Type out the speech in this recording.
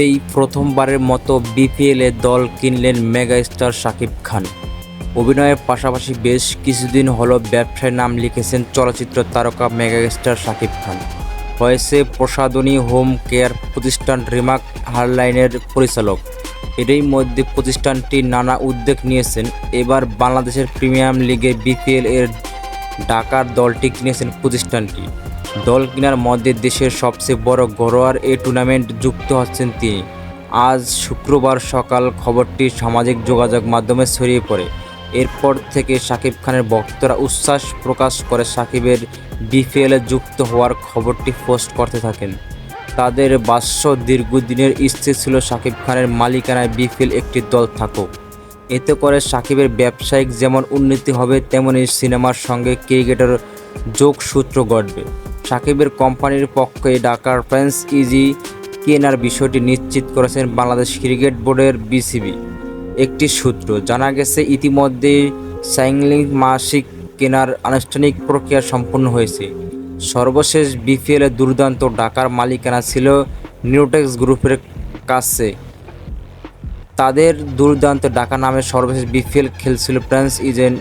এই প্রথমবারের মতো বিপিএলে দল কিনলেন মেগা স্টার শাকিব খান। অভিনয়ের পাশাপাশি বেশ কিছুদিন হলো ব্যবসায় নাম লিখেছেন চলচ্চিত্র তারকা মেগা স্টার শাকিব খান। হয়েছে প্রসাদনী হোম কেয়ার প্রতিষ্ঠান রিমাক হারলাইনের পরিচালক। এরই মধ্যে প্রতিষ্ঠানটি নানা উদ্যোগ নিয়েছেন। এবার বাংলাদেশের প্রিমিয়াম লিগে বিপিএল এর ঢাকার দলটি কিনেছেন প্রতিষ্ঠানটি। দল কেনার মধ্যে দেশের সবচেয়ে বড় ঘরোয়ার এ টুর্নামেন্ট যুক্ত হচ্ছেন তিনি। আজ শুক্রবার সকাল খবরটি সামাজিক যোগাযোগ মাধ্যমে ছড়িয়ে পড়ে। এরপর থেকে সাকিব খানের ভক্তরা উচ্ছ্বাস প্রকাশ করে সাকিবের বিপিএলে যুক্ত হওয়ার খবরটি পোস্ট করতে থাকেন। তাদের বাস্য দীর্ঘদিনের ইচ্ছে ছিল শাকিব খানের মালিকানায় বিপিএল একটি দল থাকুক। এতে করে সাকিবের ব্যবসায়িক যেমন উন্নতি হবে, তেমনি সিনেমার সঙ্গে ক্রিকেটের যোগসূত্র ঘটবে সাকিবের কোম্পানির পক্ষে ঢাকার ফ্রেন্স ইজি কেনার বিষয়টি নিশ্চিত করেছেন বাংলাদেশ ক্রিকেট বোর্ডের বিসিবি। একটি সূত্র জানা গেছে ইতিমধ্যে সাইংলিং মাসিক কেনার আনুষ্ঠানিক প্রক্রিয়া সম্পন্ন হয়েছে। সর্বশেষ বিপিএলে দুর্দান্ত ঢাকার মালিকানা ছিল নিউটেক্স গ্রুপের কাছে। তাদের দুর্দান্ত ডাকা নামে সর্বশেষ বিপিএল খেলছিল প্রিন্স ইজেন